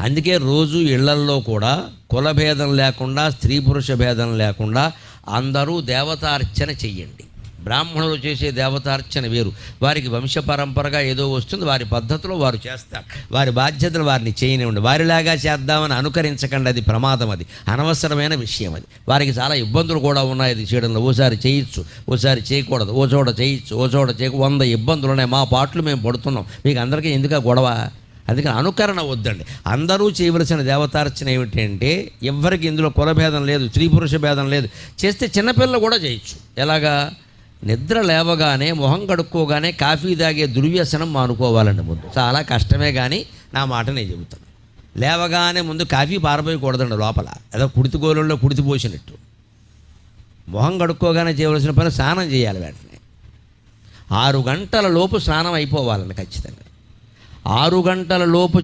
అందుకే రోజు ఇళ్ళల్లో కూడా కులభేదం లేకుండా స్త్రీ పురుష భేదం లేకుండా అందరూ దేవతార్చన చెయ్యండి. బ్రాహ్మణులు చేసే దేవతార్చన వేరు. వారికి వంశపరంపరగా ఏదో వస్తుంది వారి పద్ధతిలో వారు చేస్తారు. వారి బాధ్యతలు వారిని చేయనివ్వండి. వారిలాగా చేద్దామని అనుకరించకండి అది ప్రమాదం అది. అనవసరమైన విషయం అది. వారికి చాలా ఇబ్బందులు కూడా ఉన్నాయి అది చేయడంలో. ఓసారి చేయొచ్చు ఓసారి చేయకూడదు. ఓ చోట చేయొచ్చు ఓ చోట చేయకు. వంద ఇబ్బందులు ఉన్నాయి. మా పాటలు మేము పడుతున్నాం. మీకు అందరికీ ఎందుకు గొడవ? అందుకని అనుకరణ వద్దండి. అందరూ చేయవలసిన దేవతార్చన ఏమిటంటే ఎవ్వరికి ఇందులో కులభేదం లేదు స్త్రీ పురుష భేదం లేదు. చేస్తే చిన్నపిల్లలు కూడా చేయొచ్చు. ఎలాగా? నిద్ర లేవగానే మొహం కడుక్కోగానే కాఫీ తాగే దుర్వ్యసనం మానుకోవాలండి ముందు. చాలా కష్టమే కానీ నా మాట నేను చెబుతాను. లేవగానే ముందు కాఫీ పారబోయకూడదండి లోపల. ఏదో కుడితి గోళంలో మొహం కడుక్కోగానే చేయవలసిన పని స్నానం చేయాలి వెంటనే. ఆరు గంటల లోపు స్నానం అయిపోవాలండి ఖచ్చితంగా. ఆరు గంటల లోపు